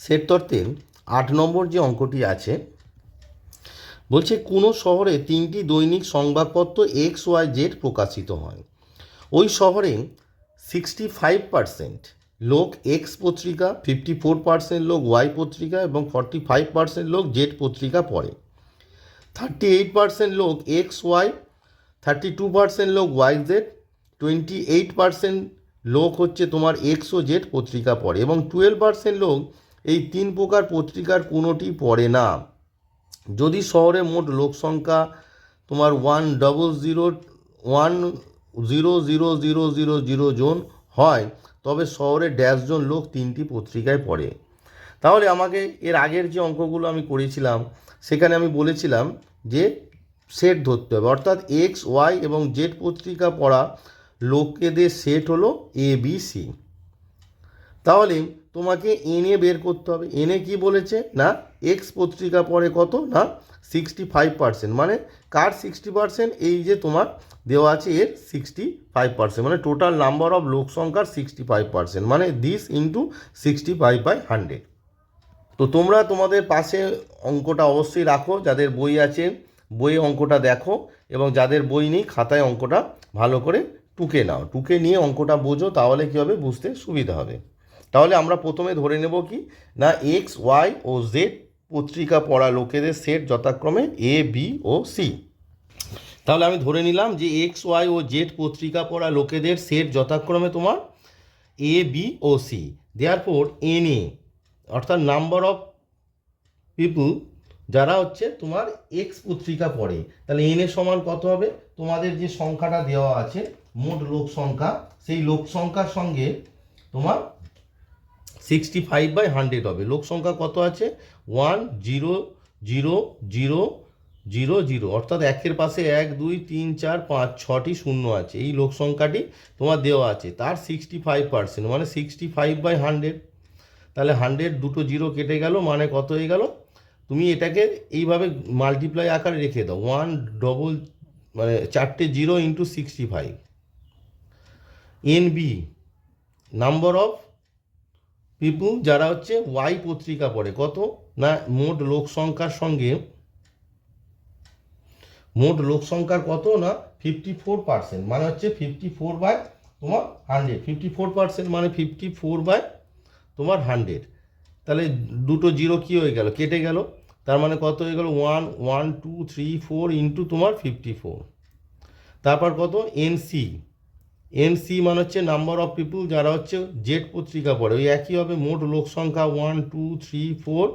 Set তত্ত্বের আট নম্বর যে অঙ্কটি আছে, বলছে কোনো শহরে তিনটি দৈনিক সংবাদপত্র এক্স ওয়াই জেড প্রকাশিত হয়। ওই শহরে সিক্সটি ফাইভ পার্সেন্ট লোক এক্স পত্রিকা ফিফটি ফোর পার্সেন্ট লোক ওয়াই পত্রিকা এবং ফর্টি ফাইভ পার্সেন্ট লোক জেড পত্রিকা পড়ে। থার্টি এইট পার্সেন্ট লোক X Y thirty two percent লোক Y Z twenty eight percent লোক হচ্ছে তোমার এক্স ও জেড পত্রিকা পড়ে এবং টুয়েলভ পার্সেন্ট লোক এই তিন প্রকার পত্রিকার কোনোটি পড়ে না। যদি শহরে মোট লোক সংখ্যা তোমার one double zero one zero zero zero zero zero জন হয়, তবে শহরে ড্যাশ জন লোক তিনটি পত্রিকায় পড়ে। তাহলে আমাকে এর আগের যে অঙ্কগুলো আমি করেছিলাম, সেখানে আমি বলেছিলাম যে সেট ধরতে হবে। অর্থাৎ এক্স ওয়াই এবং জেড পত্রিকা পড়া লোকেদের সেট হলো এ বি সি তাহলে তোমাকে এনে বের করতে হবে। এনে কি বলেছে? না এক্স পত্রিকা পড়ে কত? না সিক্সটি ফাইভ পার্সেন্ট মানে কার সিক্সটি পার্সেন্ট এই যে তোমার দেওয়া আছে এর সিক্সটি ফাইভ পার্সেন্ট মানে টোটাল নাম্বার অফ লোক সংখ্যার সিক্সটি ফাইভ পার্সেন্ট মানে this into sixty five by hundred তো তোমরা তোমাদের পাশে অঙ্কটা অবশ্যই রাখো। যাদের বই আছে, বইয়ে অঙ্কটা দেখো এবং যাদের বই নেই, খাতায় অঙ্কটা ভালো করে টুকে নাও। টুকে নিয়ে অঙ্কটা বোঝো, তাহলে কী হবে? বুঝতে সুবিধা হবে। তাহলে আমরা প্রথমে ধরে নেব কি? না এক্স ওয়াই ও জেড পত্রিকা পড়া লোকেদের সেট যথাক্রমে এ বি ও সি তাহলে আমি ধরে নিলাম যে এক্স ওয়াই ও জেড পত্রিকা পড়া লোকেদের সেট যথাক্রমে তোমার এ বি ও সি দেয়ার পর এন এ অর্থাৎ নাম্বার অফ পিপুল যারা হচ্ছে তোমার এক্স পত্রিকা পড়ে। তাহলে এন এর সমান কত হবে? তোমাদের যে সংখ্যাটা দেওয়া আছে, মোট লোক সংখ্যা, সেই লোক সংখ্যার সঙ্গে তোমার সিক্সটি ফাইভ বাই হান্ড্রেড হবে। লোক সংখ্যা কত আছে? One zero zero zero zero zero অর্থাৎ একের পাশে এক, দুই, তিন, চার, পাঁচ, ছটি শূন্য আছে। এই লোক সংখ্যাটি তোমার দেওয়া আছে। তার সিক্সটি ফাইভ পার্সেন্ট মানে সিক্সটি ফাইভ বাই হান্ড্রেড তাহলে হান্ড্রেড দুটো জিরো কেটে গেল মানে কত হয়ে গেল? তুমি এটাকে এইভাবে মাল্টিপ্লাই আকারে রেখে দাও। ওয়ান ডবল মানে চারটে zero into sixty five N B number of people যারা হচ্ছে ওয়াই পত্রিকা পড়ে, কত? না, মোট লোক সংখ্যার সঙ্গে, মোট লোক সংখ্যার কত? না ফিফটি ফোর পার্সেন্ট মানে হচ্ছে ফিফটি ফোর বাই তোমার হান্ড্রেড ফিফটি ফোর পার্সেন্ট মানে ফিফটি ফোর বাই তোমার হান্ড্রেড তাহলে দুটো জিরো কী হয়ে গেল? কেটে গেল। তার মানে কত হয়ে গেল? One one two three four into তোমার ফিফটি ফোর তারপর কত? এনসি এনসি মানে হচ্ছে নাম্বার অফ পিপুল যারা হচ্ছে জেড পত্রিকা পড়ে। ওই একই হবে মোট লোক সংখ্যা one two three four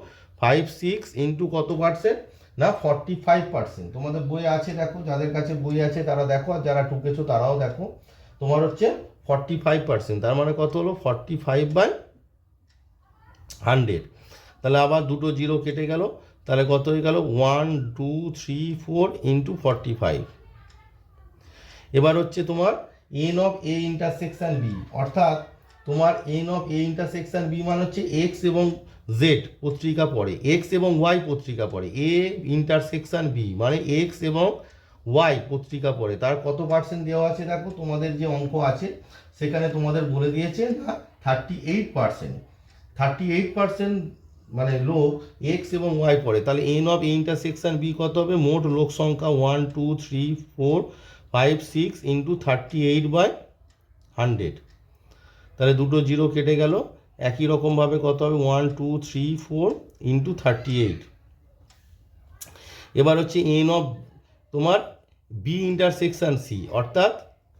five six into কত পার্সেন্ট না ফর্টি ফাইভ পার্সেন্ট তোমাদের বই আছে দেখো, যাদের কাছে বই আছে তারা দেখো, আর যারা টুকেছো তারাও দেখো। তোমার হচ্ছে ফর্টি ফাইভ পার্সেন্ট তার মানে কত হলো? ফর্টি ফাইভ বাই হান্ড্রেড তাহলে আবার দুটো জিরো কেটে গেল। তাহলে কত হয়ে গেল? One two three four into forty five এবার হচ্ছে তোমার N of A intersection B অর্থাৎ তোমার N of A intersection B মানে হচ্ছে এক্স এবং জেড পত্রিকা পড়ে এক্স এবং ওয়াই পত্রিকা পড়ে এ ইন্টারসেকশন বি মানে এক্স এবং ওয়াই পত্রিকা পড়ে। তার কত পার্সেন্ট দেওয়া আছে দেখো? তোমাদের যে অঙ্ক আছে, সেখানে তোমাদের বলে দিয়েছে না thirty eight percent thirty eight percent মানে লোক এক্স এবং ওয়াই পড়ে। তাহলে এন অফ ইন্টারসেকশন বি কত হবে? মোট লোক সংখ্যা one two three four five six into thirty eight by hundred তাহলে দুটো জিরো কেটে গেল। একই রকমভাবে কত হবে? One two three four into thirty eight এবার হচ্ছে এন অফ তোমার বি ইন্টারসেকশন সি অর্থাৎ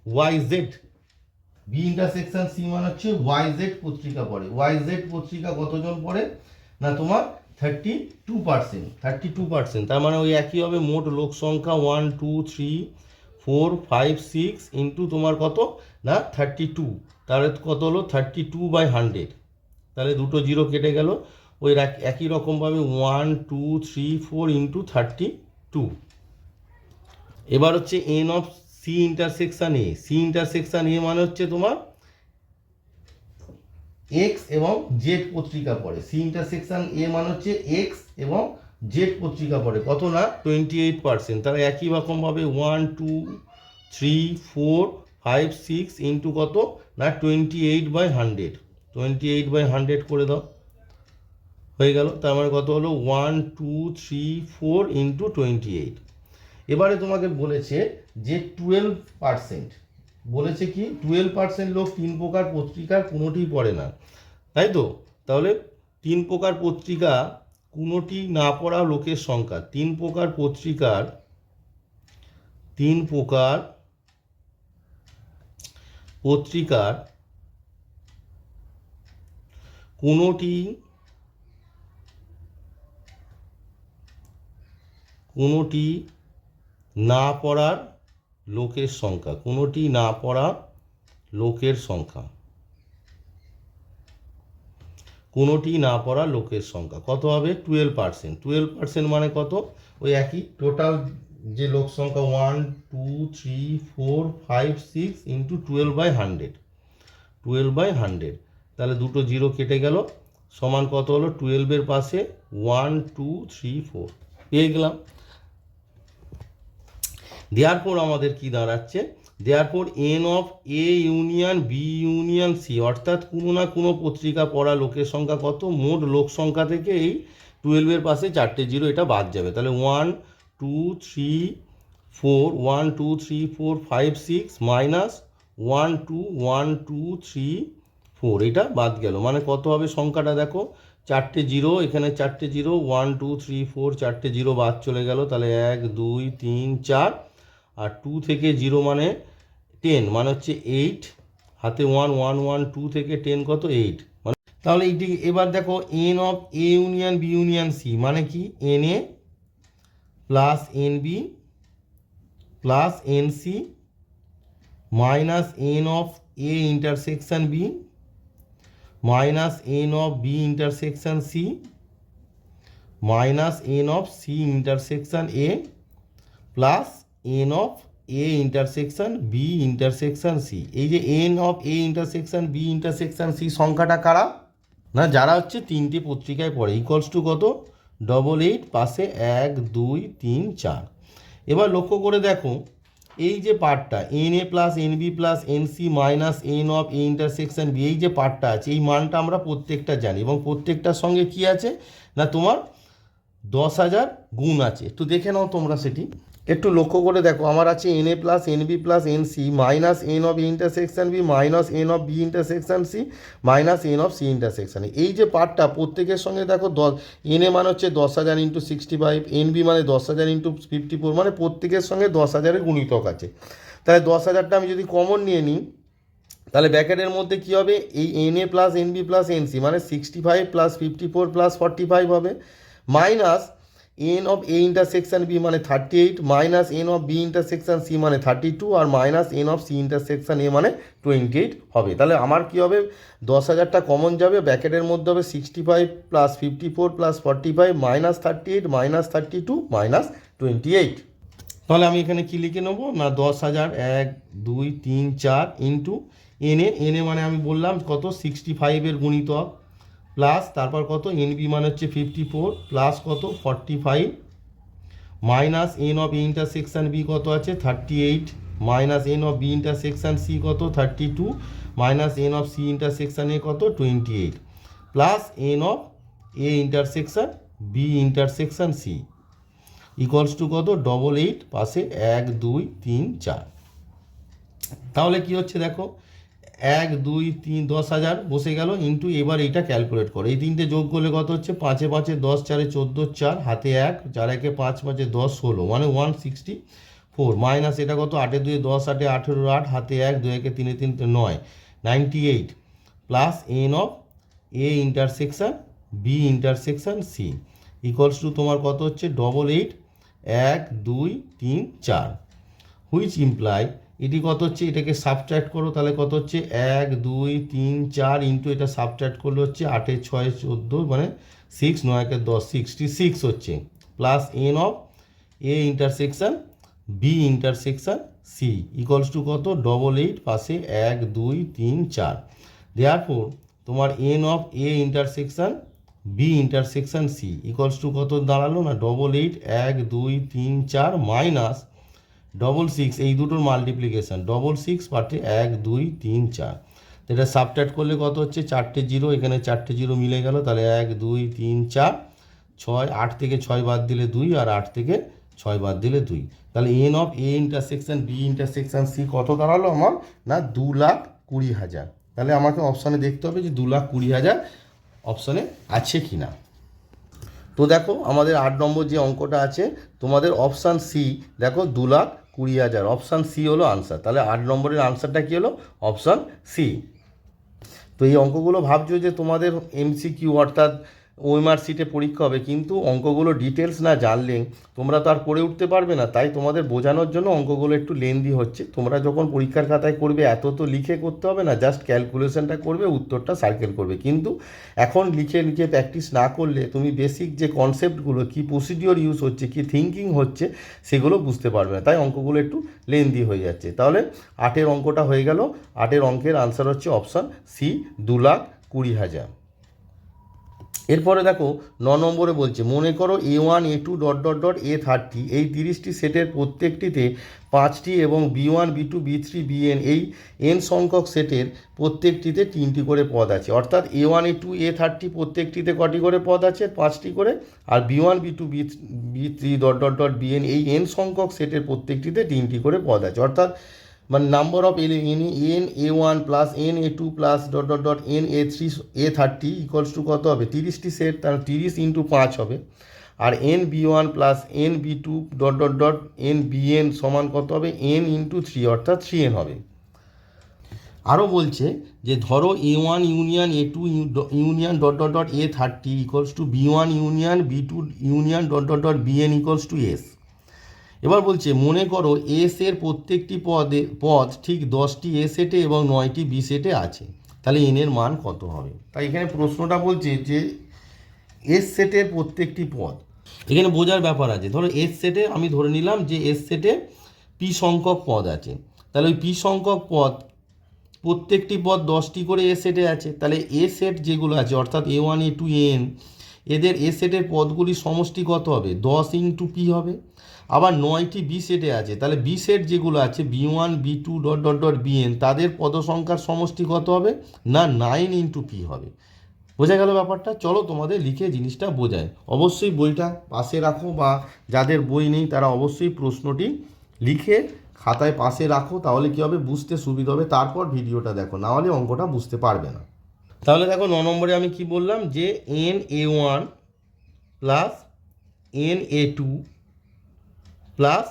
Y Z B intersection C মানে হচ্ছে ওয়াই জেড পত্রিকা পড়ে। ওয়াই জেড পত্রিকা কতজন পড়ে? না, তোমার thirty two percent thirty two percent তার মানে ওই একই হবে মোট লোক সংখ্যা one two three four, five, six into তোমার কত? না, থার্টি টু। তাহলে কত হলো? Thirty two by hundred. তাহলে দুটো জিরো কেটে গেল। ওই এক- একই রকমভাবে one, two, three, four into thirty two. এবার হচ্ছে N of C intersection A. C intersection A মানে হচ্ছে তোমার এক্স এবং জেড পত্রিকা পড়ে। সি ইন্টারসেকশন এ মানে হচ্ছে এক্স এবং জেড পত্রিকা পড়ে। কত না? টোয়েন্টি এইট পার্সেন্ট তাহলে একই রকমভাবে one two three four five six into কত? না twenty eight by hundred twenty eight by hundred করে দাও। হয়ে গেল। তার মানে কত হলো? One two three four into twenty eight এবারে তোমাকে বলেছে যে টুয়েলভ পার্সেন্ট বলেছে কি? টুয়েলভ পার্সেন্ট লোক তিন প্রকার পত্রিকার কোনোটি পড়ে না। তাই তো? তাহলে তিন প্রকার পত্রিকা কোনোটি না পড়া লোকের সংখ্যা। তিন প্রকার পত্রিকার, তিন প্রকার পত্রিকার, কোনোটি কোনোটি না পড়ার লোকের সংখ্যা। কোনোটি না পড়া লোকের সংখ্যা। কোনোটি না পড়া লোকের সংখ্যা। কত হবে? টুয়েলভ পার্সেন্ট টুয়েলভ পার্সেন্ট মানে কত? ওই একই। টোটাল যে লোক সংখ্যা one two three four five six into twelve by hundred twelve by hundred তাহলে দুটো জিরো কেটে গেল। সমান কত হলো? টুয়েলভের পাশে ওয়ান টু থ্রি ফোর পেয়ে গেলাম। দেওয়ার পর আমাদের কি দাঁড়াচ্ছে? দেয়ার পর N of A union B union C অর্থাৎ কোনো না কোনো পত্রিকা পড়া লোকের সংখ্যা কত? মোট লোক সংখ্যা থেকে এই টুয়েলভের পাশে চারটে জিরো এটা বাদ যাবে। তাহলে one two three four one two three four five six minus one two one two three four এটা বাদ গেল। মানে কত হবে সংখ্যাটা দেখো? চারটে জিরো এখানে চারটে zero one two three four চারটে জিরো বাদ চলে গেল। তাহলে এক, দুই, তিন, চার আর টু থেকে জিরো মানে টেন মানে হচ্ছে এইট হাতে ওয়ান ওয়ান ওয়ান টু থেকে টেন কত এইট মানে তাহলে এইটি এবার দেখো N of A union B union C মানে কি? N A plus N B plus N C minus N of A intersection B minus N of B intersection C minus N of C intersection A plus N of A intersection B intersection C এই যে N of A intersection B intersection C সংখ্যাটা কারা? না, যারা হচ্ছে তিনটে পত্রিকায় পড়ে ইকলস টু কত? ডবল এইট পাশে এক, দুই, তিন, চার। এবার লক্ষ্য করে দেখো, এই যে পার্টটা N A plus N B plus N C minus N of A intersection B এই যে পার্টটা আছে, এই মানটা আমরা প্রত্যেকটা জানি। এবং প্রত্যেকটার সঙ্গে কি আছে? না, তোমার দশ হাজার গুণ আছে। একটু দেখে নাও তোমরা সেটি। একটু লক্ষ্য করে দেখো, আমার আছে N A plus N B plus N C minus N of intersection B minus N of B intersection C minus N of C intersection এই যে পার্টটা প্রত্যেকের সঙ্গে দেখো, দশ এন এ মানে হচ্ছে দশ হাজার into sixty five N B মানে দশ হাজার ইন্টু ফিফটি ফোর মানে প্রত্যেকের সঙ্গে দশ হাজারের গুণিতক আছে। তাহলে দশ হাজারটা আমি যদি কমন নিয়ে নিই, তাহলে ব্যাকেটের মধ্যে কী হবে? এই N A plus N B plus N C মানে sixty five plus fifty four plus forty five হবে। Minus N of A intersection B মানে thirty eight minus N of B intersection C মানে thirty two R minus N of C intersection A মানে twenty eight হবে। তাহলে আমার কী হবে? দশ হাজারটা কমন যাবে ব্যাকেটের মধ্যে হবে sixty five plus fifty four plus forty five minus thirty eight minus thirty two minus twenty eight তাহলে আমি এখানে কি লিখে নেব? না, দশ হাজার এক, দুই, তিন, চার ইন্টু এনে এনে মানে আমি বললাম কত? সিক্সটি ফাইভের গুণিতক। প্লাস তারপর কত? এনবি মানে হচ্ছে ফিফটি ফোর প্লাস কত? Forty five minus N of intersection B কত আছে? Thirty eight minus N of B intersection C কত? Thirty two minus N of C intersection A কত? Twenty eight plus N of A intersection B intersection C equals to কত? Double eight পাশে এক, দুই, তিন, চার। তাহলে কি হচ্ছে দেখো? এক, দুই, তিন, দশ হাজার বসে গেল ইন্টু এবার এইটা ক্যালকুলেট করো। এই তিনটে যোগ করলে কত হচ্ছে? পাঁচে পাঁচে দশ, চারে চোদ্দ, চার, হাতে এক চার একে পাঁচ, পাঁচে দশ, ষোলো মানে ওয়ান সিক্সটি ফোর মাইনাস এটা কত? আটে দুই দশ, আটে আঠেরো, আট, হাতে এক দুই একে তিনে, তিন নয় ninety eight plus N of A intersection B intersection C equals to তোমার কত হচ্ছে? ডবল এইট এক, দুই, তিন, চার হুইচ ইমপ্লাই এটি কত হচ্ছে? এটাকে সাবট্র্যাক্ট করো, তাহলে কত হচ্ছে? এক, দুই, তিন, চার ইন্টু এটা সাবট্র্যাক্ট করলে হচ্ছে আটে ছয়, চোদ্দ মানে সিক্স নয় একে দশ সিক্সটি সিক্স হচ্ছে। Plus N of A intersection B intersection C equals to কত? ডবল এইট পাশে এক, দুই, তিন, চার। দেয়ার ফোর তোমার N of A intersection B intersection C equals to কত দাঁড়াল? না ডবল এইট এক, দুই, তিন, চার মাইনাস ডবল সিক্স এই দুটোর মাল্টিপ্লিকেশান ডবল সিক্স পার্টে এক, দুই, তিন, চার। এটা সাবট্রাক্ট করলে কত হচ্ছে? চারটে জিরো এখানে চারটে জিরো মিলে গেল, তাহলে এক, দুই, তিন, চার, ছয়, আট থেকে ছয় বাদ দিলে দুই আর আট থেকে ছয় বাদ দিলে দুই। তাহলে N of A intersection B intersection C কত দাঁড়াল আমার? না, দু লাখ কুড়ি হাজার। তাহলে আমাকে অপশানে দেখতে হবে যে দু লাখ কুড়ি হাজার অপশানে আছে কি না তো দেখো, আমাদের আট নম্বর যে অঙ্কটা আছে, তোমাদের অপশান সি দেখো দু লাখ কুড়ি হাজার। অপশান সি হলো আনসার তাহলে আট নম্বরের আনসারটা কী হলো? অপশান সি তো এই অঙ্কগুলো ভাবছ যে তোমাদের এমসি কিউ অর্থাৎ ওএমআর সিটে পরীক্ষা হবে, কিন্তু অঙ্কগুলো ডিটেলস না জানলে তোমরা তো আর করে উঠতে পারবে না। তাই তোমাদের বোঝানোর জন্য অঙ্কগুলো একটু লেন্দি হচ্ছে। তোমরা যখন পরীক্ষার খাতায় করবে, এত তো লিখে করতে হবে না জাস্ট ক্যালকুলেশনটা করবে, উত্তরটা সার্কেল করবে। কিন্তু এখন লিখে লিখে প্র্যাকটিস না করলে তুমি বেসিক যে কনসেপ্টগুলো কি প্রসিডিওর ইউজ হচ্ছে, কি থিঙ্কিং হচ্ছে, সেগুলো বুঝতে পারবে না। তাই অঙ্কগুলো একটু লেন্দি হয়ে যাচ্ছে। তাহলে আটের অঙ্কটা হয়ে গেল। আটের অঙ্কের আনসার হচ্ছে অপশান সি দু লাখ কুড়ি হাজার। এরপরে দেখো ন নম্বরে বলছে, মনে করো A one A two dot dot dot A thirty এই তিরিশটি সেটের প্রত্যেকটিতে পাঁচটি এবং B one B two B three B N এই এন সংখ্যক সেটের প্রত্যেকটিতে তিনটি করে পদ আছে। অর্থাৎ A one A two A thirty প্রত্যেকটিতে কটি করে পদ আছে? পাঁচটি করে। আর B one B two B B three dot dot dot B N এই এন সংখ্যক সেটের প্রত্যেকটিতে তিনটি করে পদ আছে। অর্থাৎ মানে number of L N N A one plus N A two plus dot dot dot N A three A thirty equals to কত হবে? তিরিশটি সেট তার তিরিশ ইন্টু পাঁচ হবে। আর N B one plus N B two dot dot dot N B N সমান কত হবে? এন ইন্টু থ্রি অর্থাৎ থ্রি এন হবে। আরও বলছে যে, ধরো A one union A two union dot dot dot A thirty equals to B one union B two union dot dot dot B N equals to S এবার বলছে, মনে করো এস এর প্রত্যেকটি পদে, পদ ঠিক দশটি এ সেটে এবং নয়টি বি সেটে আছে। তাহলে এন এর মান কত হবে? তাই এখানে প্রশ্নটা বলছে যে এস সেটের প্রত্যেকটি পদ। এখানে বোঝার ব্যাপার আছে। ধরো এস সেটে আমি ধরে নিলাম যে এস সেটে পি সংখ্যক পদ আছে। তাহলে ওই পি সংখ্যক পদ, প্রত্যেকটি পদ দশটি করে এ সেটে আছে। তাহলে এ সেট যেগুলো আছে, অর্থাৎ a one a two n এদের এ সেটের পদগুলির সমষ্টি কত হবে, দশ ইন্টু পি হবে। আবার নয়টি বি সেটে আছে, তাহলে বি সেট যেগুলো আছে b one b two dot dot dot b n তাদের পদসংখ্যার সমষ্টি কত হবে না নাইন ইন্টু পি হবে। বোঝা গেল ব্যাপারটা? চলো তোমাদের লিখে জিনিসটা বোঝায় অবশ্যই বইটা পাশে রাখো বা যাদের বই নেই, তারা অবশ্যই প্রশ্নটি লিখে খাতায় পাশে রাখো, তাহলে কী হবে? বুঝতে সুবিধা হবে। তারপর ভিডিওটা দেখো নাহলে অঙ্কটা বুঝতে পারবে না। তাহলে দেখো ন নম্বরে আমি কি বললাম যে n a one plus n a two plus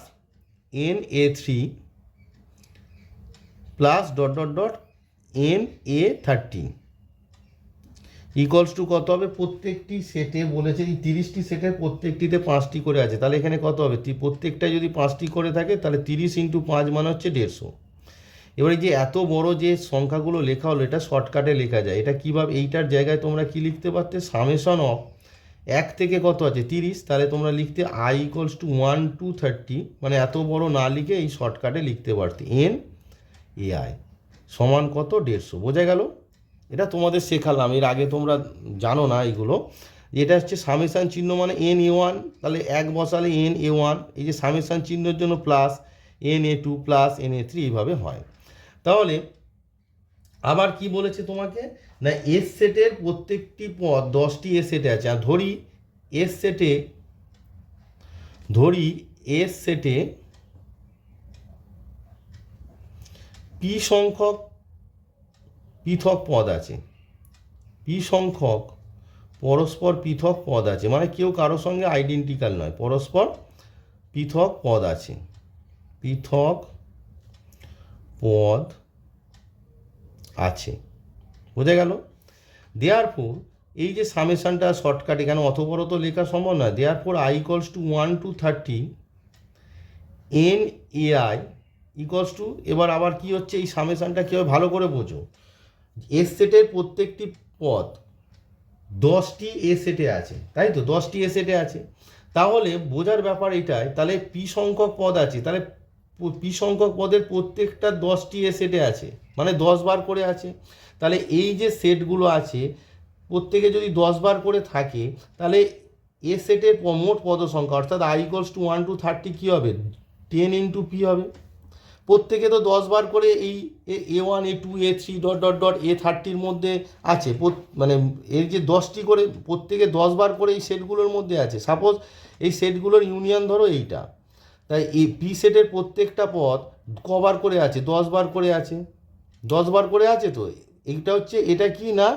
n a three plus dot dot dot n a thirty equals to কত হবে? প্রত্যেকটি সেটে বলেছে যে তিরিশটি সেটের প্রত্যেকটিতে পাঁচটি করে আছে। তাহলে এখানে কত হবে? প্রত্যেকটা যদি পাঁচটি করে থাকে, তাহলে তিরিশ ইন্টু পাঁচ মানে হচ্ছে দেড়শো। এবারে যে এত বড় যে সংখ্যাগুলো লেখা হলো, এটা শর্টকাটে লেখা যায়। এটা কীভাবে, এইটার জায়গায় তোমরা কি লিখতে পারতে? সামেশন অফ এক থেকে কত আছে? তিরিশ। তাহলে তোমরা লিখতে i equals to one to thirty মানে এত বড় না লিখে এই শর্টকাটে লিখতে পারতে। এন এ আই সমান কত? দেড়শো। বোঝা গেল? এটা তোমাদের শেখালাম। এর আগে তোমরা জানো না এইগুলো এটা হচ্ছে সামেশান চিহ্ন মানে এন এ ওয়ান তাহলে এক বসালে এন এ ওয়ান এই যে সামেশান চিহ্নের জন্য plus n a two plus n a three এইভাবে হয়। তাহলে আবার কি বলেছে তোমাকে? না এস সেটের প্রত্যেকটি পদ, দশটি এস সেটে আছে। আর ধরি এস সেটে ধরি এস সেটে পি সংখ্যক পৃথক পদ আছে। পি সংখ্যক পরস্পর পৃথক পদ আছে। মানে কেউ কারোর সঙ্গে আইডেন্টিক্যাল নয়, পরস্পর পৃথক পদ আছে। পৃথক পদ আছে। বোঝা গেল? দেয়ার ফোর এই যে সামেশানটা শর্টকাট এখানে অত বড় তো লেখা সম্ভব নয়। Therefore i equals to one to thirty n a i equals to এবার আবার কি হচ্ছে? এই সামেশানটা কীভাবে ভালো করে বোঝো? এস সেটের প্রত্যেকটি পদ দশটি এ সেটে আছে, তাই তো? দশটি এ সেটে আছে। তাহলে বোঝার ব্যাপার এটাই, তাহলে পি সংখ্যক পদ আছে, তাহলে প- সংখ্যক পদের প্রত্যেকটা দশটি এ সেটে আছে মানে দশ বার করে আছে। তাহলে এই যে সেটগুলো আছে, প্রত্যেকে যদি দশ বার করে থাকে, তাহলে এ সেটের মোট পদ সংখ্যা অর্থাৎ i equals to one to thirty কী হবে? টেন ইন্টু পি হবে। প্রত্যেকে তো দশ বার করে এই a one a two a three dot dot dot a থার্টির মধ্যে আছে। মানে এর যে দশটি করে, প্রত্যেকে দশ বার করে এই সেটগুলোর মধ্যে আছে। সাপোজ এই সেটগুলোর ইউনিয়ন ধরো এইটা। তাই এই পি সেটের প্রত্যেকটা পদ কবার করে আছে? দশ বার করে আছে? দশ বার করে আছে তো? এইটা হচ্ছে, এটা কি না?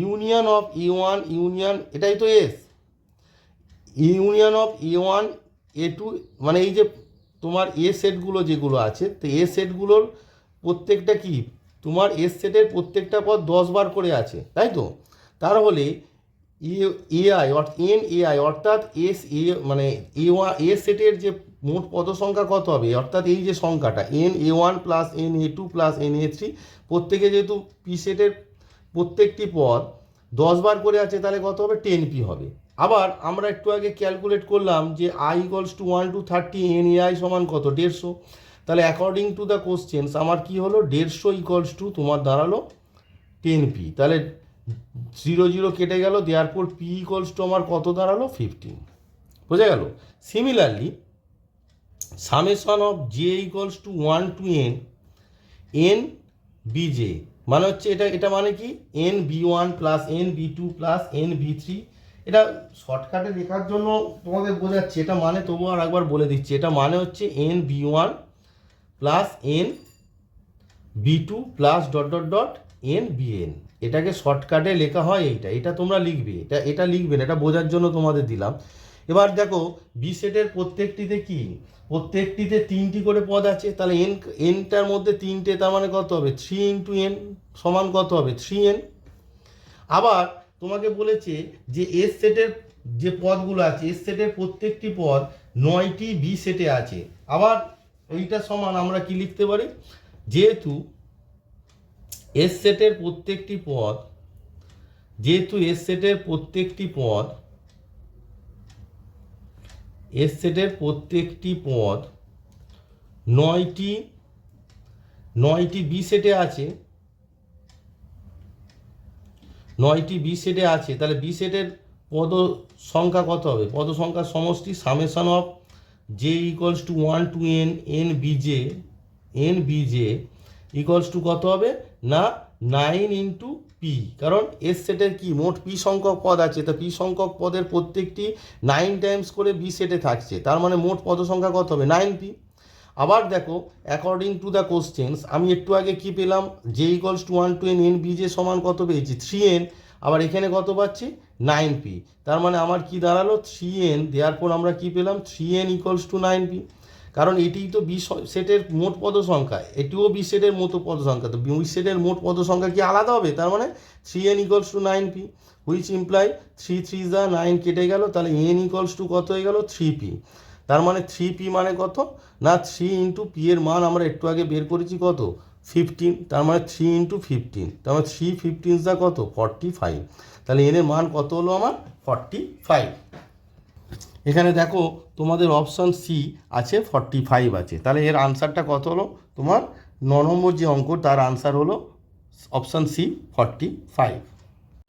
Union of e one union এটাই তো s union of a one a two মানে এই যে তোমার এ সেটগুলো যেগুলো আছে, তো এ সেটগুলোর প্রত্যেকটা কি? তোমার এস সেটের প্রত্যেকটা পদ দশ বার করে আছে, তাই তো? তাহলে a i n a i অর্থাৎ এস এ মানে এ ওয়ান এ সেটের যে মোট পদ সংখ্যা কত হবে? অর্থাৎ এই যে সংখ্যাটা n a one plus n a two plus n a three প্রত্যেকে যেহেতু পি সেটের প্রত্যেকটি পদ, দশ বার করে আছে, তাহলে কত হবে? টেন পি হবে। আবার আমরা একটু আগে ক্যালকুলেট করলাম যে i equals to one to thirty n a i সমান কত? দেড়শো। তাহলে অ্যাকর্ডিং টু দ্য কোশ্চেন্স আমার কি হলো? দেড়শো ইকলস টু তোমার দাঁড়াল টেন পি তাহলে জিরো জিরো কেটে গেল দেওয়ার পর পি ইকলস টু আমার কত দাঁড়াল? ফিফটিন বোঝা গেল? Similarly summation of j equals to one to n n b j মানে হচ্ছে এটা এটা মানে কি? N b one plus n b two plus n b three এটা শর্টকাটে লেখার জন্য তোমাদের বোঝাচ্ছি, এটা মানে তবু আর একবার বলে দিচ্ছি, এটা মানে হচ্ছে n b one plus n b two plus dot dot dot n b n এটাকে শর্টকাটে লেখা হয় এইটা, এটা তোমরা লিখবে, এটা এটা লিখবে না, এটা বোঝার জন্য তোমাদের দিলাম। এবার দেখো বি সেটের প্রত্যেকটিতে কি? প্রত্যেকটিতে তিনটি করে পদ আছে, তাহলে এন এনটার মধ্যে তিনটে তার মানে কত হবে? থ্রি ইন্টু এন সমান কত হবে? থ্রি এন আবার তোমাকে বলেছে যে এস সেটের যে পদগুলো আছে এস সেটের প্রত্যেকটি পদ নয়টি বি সেটে আছে। আবার এইটা সমান আমরা কি লিখতে পারি? যেহেতু এস সেটের প্রত্যেকটি পদ, যেহেতু এস সেটের প্রত্যেকটি পদ এস সেটের প্রত্যেকটি পদ নয়টি নয়টি বি সেটে আছে। নয়টি বি সেটে আছে। তাহলে বি সেটের পদ সংখ্যা কত হবে? পদ সংখ্যার সমষ্টি summation of j equals to one to n n b j n b j equals to কত হবে? না, নাইন ইন্টু পি কারণ এস সেটের কি? মোট পি সংখ্যক পদ আছে। তো পি সংখ্যক পদের প্রত্যেকটি নাইন টাইমস করে বি সেটে থাকছে। তার মানে মোট পদ সংখ্যা কত হবে? নাইন পি আবার দেখো অ্যাকর্ডিং টু দ্য কোশ্চেন্স আমি একটু আগে কি পেলাম? J equals to one to n n b যে সমান কত পেয়েছি? থ্রি এন আবার এখানে কত পাচ্ছি? নাইন পি তার মানে আমার কি দাঁড়াল? থ্রি এন দেওয়ার পর আমরা কি পেলাম? Three n equals to nine p কারণ এটিই তো বি সেটের মোট পদ সংখ্যা এটিও বি সেটের মতো পদ সংখ্যা তো বি সেটের মোট পদ সংখ্যা কি আলাদা হবে? তার মানে three n equals to nine p which imply three three যা নাইন কেটে গেল, তাহলে এন ইকলস টু কত হয়ে গেল? থ্রি পি তার মানে থ্রি পি মানে কত? না থ্রি ইন্টু পি এর মান আমরা একটু আগে বের করেছি কত? ফিফটিন তার মানে থ্রি ইন্টু ফিফটিন তার মানে থ্রি ফিফটিন যা কত? ফর্টি ফাইভ তাহলে এনের মান কত হলো আমার? ফর্টি ফাইভ এখানে দেখো তোমাদের অপশান সি আছে ফর্টি ফাইভ আছে। তাহলে এর আনসারটা কত হলো? তোমার ন নম্বর যে অঙ্ক, তার আনসার হলো অপশান সি ফর্টি ফাইভ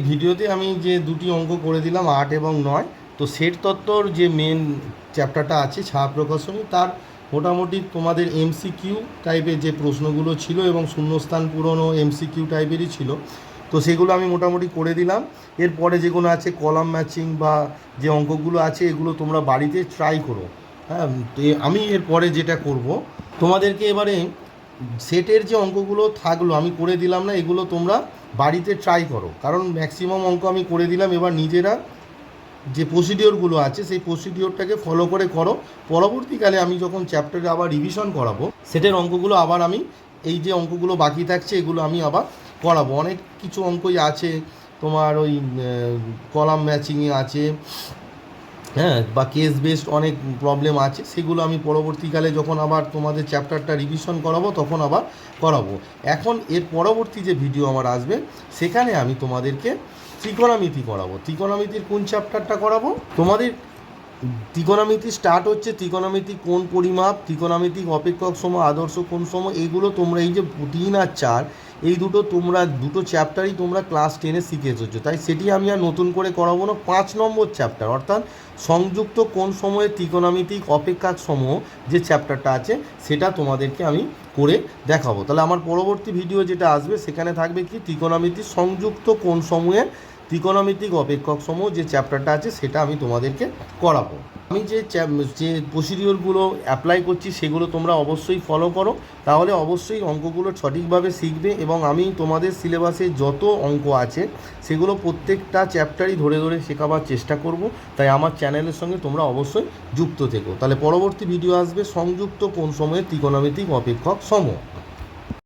ভিডিওতে আমি যে দুটি অঙ্ক করে দিলাম, আট এবং নয়, তো সেট তত্ত্বর যে মেন চ্যাপ্টারটা আছে, ছাপ প্রকাশনী, তার মোটামুটি তোমাদের এমসিকিউ টাইপের যে প্রশ্নগুলো ছিল এবং শূন্যস্থান পূরণও এমসিকিউ টাইপেরই ছিল তো সেগুলো আমি মোটামুটি করে দিলাম। এরপরে যেগুলো আছে, কলাম ম্যাচিং বা যে অঙ্কগুলো আছে, এগুলো তোমরা বাড়িতে ট্রাই করো। হ্যাঁ তো আমি এরপরে যেটা করব, তোমাদেরকে এবারে সেটের যে অঙ্কগুলো থাকল আমি করে দিলাম না, এগুলো তোমরা বাড়িতে ট্রাই করো। কারণ ম্যাক্সিমাম অঙ্ক আমি করে দিলাম, এবার নিজেরা যে প্রসিডিওরগুলো আছে, সেই প্রসিডিওরটাকে ফলো করে করো। পরবর্তীকালে আমি যখন চ্যাপ্টারে আবার রিভিশন করাবো, সেটের অঙ্কগুলো আবার আমি, এই যে অঙ্কগুলো বাকি থাকছে, এগুলো আমি আবার করাবো। অনেক কিছু অঙ্কই আছে। তোমার ওই কলাম ম্যাচিংয়ে আছে। হ্যাঁ বা কেস বেসড অনেক প্রবলেম আছে। সেগুলো আমি পরবর্তীকালে যখন আবার তোমাদের চ্যাপ্টারটা রিভিশন করাবো, তখন আবার করাবো। এখন এর পরবর্তী যে ভিডিও আমার আসবে, সেখানে আমি তোমাদেরকে ত্রিকোণামিতি করাবো। ত্রিকোণামিতির কোন চ্যাপ্টারটা করাবো? তোমাদের ত্রিকোণামিতি স্টার্ট হচ্ছে, ত্রিকোণামিতি কোন পরিমাপ ত্রিকোণামিতিক অপেক্ষক সম আদর্শ কোন সম এগুলো তোমরা এই যে তিন আর চার এই দুটো তোমরা, দুটো চ্যাপ্টারই তোমরা ক্লাস টেনে শিখে এসেছ তাই সেটি আমি আর নতুন করে করাবো না। পাঁচ নম্বর চ্যাপ্টার অর্থাৎ সংযুক্ত কোন সময়ে ত্রিকোণামিতিক অপেক্ষার সমূহ যে চ্যাপ্টারটা আছে, সেটা তোমাদেরকে আমি করে দেখাবো। তাহলে আমার পরবর্তী ভিডিও যেটা আসবে, সেখানে থাকবে কি? ত্রিকোণামিতি সংযুক্ত কোন সময়ের ত্রিকোণমিতিক অপেক্ষক সমূহ যে চ্যাপ্টারটা আছে সেটা আমি তোমাদেরকে করাবো। আমি যে যে প্রসিডিওরগুলো অ্যাপ্লাই করছি সেগুলো তোমরা অবশ্যই ফলো করো। তাহলে অবশ্যই অঙ্কগুলো সঠিকভাবে শিখবে এবং আমি তোমাদের সিলেবাসে যত অঙ্ক আছে সেগুলো প্রত্যেকটা চ্যাপ্টারই ধরে ধরে শেখাবার চেষ্টা করব। তাই আমার চ্যানেলের সঙ্গে তোমরা অবশ্যই যুক্ত থেকো। তাহলে পরবর্তী ভিডিও আসবে সংযুক্ত কোন সময়ে ত্রিকোণমিতিক অপেক্ষক সমূহ